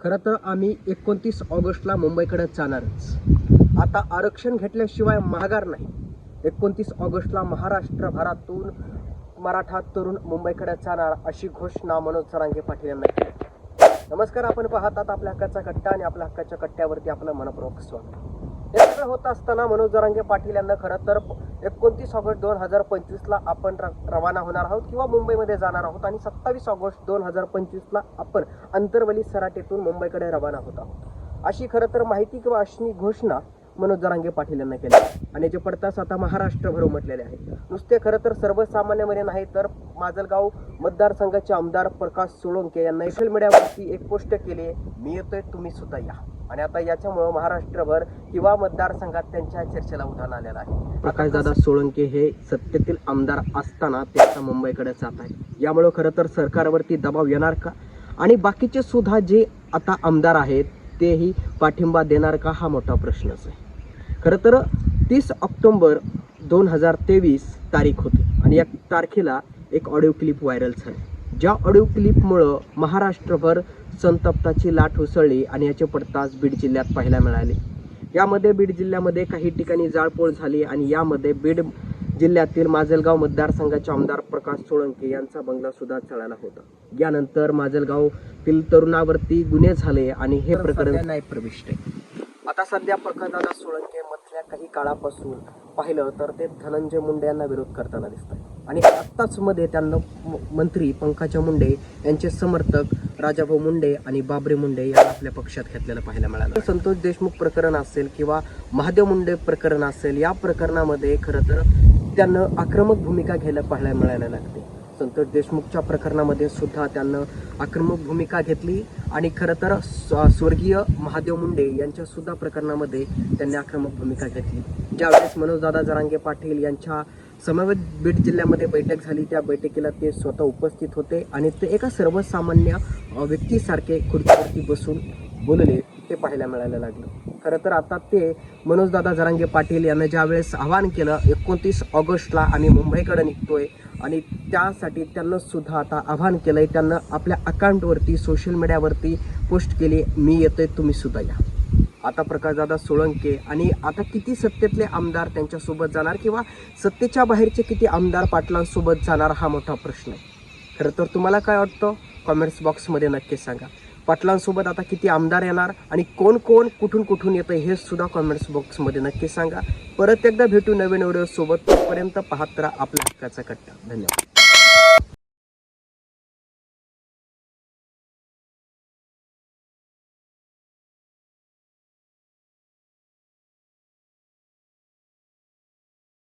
खरं तर आम्ही एकोणतीस ऑगस्टला मुंबईकडे जाणारच. आता आरक्षण घेतल्याशिवाय माघार नाही. एकोणतीस ऑगस्टला महाराष्ट्रभरातून मराठा तरुण मुंबईकडे जाणार अशी घोषणा मनोज सरांगे पाटील यांना केली. नमस्कार आपण पाहतात आपल्या हक्काचा कट्टा आणि आपल्या हक्काच्या कट्ट्यावरती आपलं मनपूर्वक स्वागत. हे सगळं होत असताना मनोज जरांगे पाटील यांना खरं तर एकोणतीस ऑगस्ट दोन हजार पंचवीसला आपण र- रवाना होणार आहोत किंवा मुंबईमध्ये जाणार आहोत आणि सत्तावीस ऑगस्ट दोन हजार पंचवीसला आपण अंतरवली सराटेतून मुंबईकडे रवाना होत आहोत. अशी खरं तर माहिती किंवा अशी घोषणा मनोज जरांगे पाटील यांना केली. आणि जे पडतास आता महाराष्ट्रभर उमटलेले आहेत नुसते खरं तर सर्वसामान्यमध्ये नाही तर माजलगाव मतदारसंघाचे आमदार प्रकाश सोळंके यांना सोशल मीडियावरती एक पोस्ट केली आहे, मी येतोय तुम्ही सुद्धा या. आणि आता याच्यामुळं महाराष्ट्रभर किंवा मतदारसंघात त्यांच्या चर्चेला उधाण आलेलं आहे. प्रकाशदादा सोळंके हे सत्तेतील आमदार असताना ते आता मुंबईकडे जात आहेत. यामुळं खरं तर सरकारवरती दबाव येणार का? आणि बाकीचे सुद्धा जे आता आमदार आहेत तेही पाठिंबा देणार का? हा मोठा प्रश्नच आहे. खरं तर तीस ऑक्टोंबर दोन हजार तेवीस तारीख होती आणि या तारखेला एक ऑडिओ क्लिप व्हायरल झाली. ज्या ऑडिओ क्लिपमुळं महाराष्ट्रभर संतप्ताची लाट उसळली आणि याचे पडतास बीड जिल्ह्यात पाहायला मिळाले. यामध्ये बीड जिल्ह्यामध्ये काही ठिकाणी जाळपोळ झाली आणि यामध्ये बीड जिल्ह्यातील माजलगाव मतदारसंघाचे आमदार प्रकाश सोळंके यांचा बंगला सुद्धा चढायला होता. यानंतर माजलगावतील तरुणावरती गुन्हे झाले आणि हे प्रकरण नाही प्रविष्ट सध्या प्रकरणाला सोळंके मधल्या काही काळापासून पाहिलं तर ते धनंजय मुंडे यांना विरोध करताना दिसतात आणि आत्ताच मध्ये त्यांना म- मंत्री पंकजा मुंडे यांचे समर्थक राजाभाऊ मुंडे आणि बाबरे मुंडे यांना आपल्या पक्षात घेतलेलं पाहायला मिळालं. संतोष देशमुख प्रकरण असेल किंवा महादेव मुंडे प्रकरण असेल या प्रकरणामध्ये खरं तर त्यांना आक्रमक भूमिका घ्यायला पाहायला मिळायला लागते. संत देशमुखच्या प्रकरणामध्ये सुद्धा त्यांना आक्रमक भूमिका घेतली. आणि खरं तर स्वर्गीय महादेव मुंडे यांच्या सुद्धा प्रकरणामध्ये त्यांनी आक्रमक भूमिका घेतली. ज्यावेळेस मनोजदादा जरांगे पाटील यांच्या समवेत बीड जिल्ह्यामध्ये बैठक झाली. त्या बैठकीला ते स्वतः उपस्थित होते आणि ते एका सर्वसामान्य व्यक्तीसारखे खुर्चीवरती बसून बोलले. ते पाहायला मिळायला लागलं. खरं तर आता ते मनोजदादा जरांगे पाटील यांना ज्यावेळेस आवाहन केलं एकोणतीस ऑगस्टला आम्ही मुंबईकडे निघतोय आणि त्यासाठी त्यांना सुद्धा आता आवाहन आहे त्यांना आपल्या अकाउंटवरती सोशल मीडियावरती पोस्ट केली. मी येतोय तुम्ही सुद्धा या. आता प्रकाशदादा सोळंके आणि आता किती सत्तेतले आमदार त्यांच्यासोबत जाणार किंवा सत्तेच्या बाहेरचे किती आमदार पाटलांसोबत जाणार हा मोठा प्रश्न आहे. खरं तर तुम्हाला काय वाटतं? कॉमेंट्स बॉक्समध्ये नक्की सांगा. पाटलांसोबत आता किती आमदार येणार आणि कोण कोण कुठून कुठून येतं हे सुद्धा कॉमेंट्स बॉक्समध्ये नक्की सांगा. परत एकदा भेटू नवीन व्हिडिओसोबत तोपर्यंत पाहत राहा आपल्या हक्काचा कट्टा. धन्यवाद.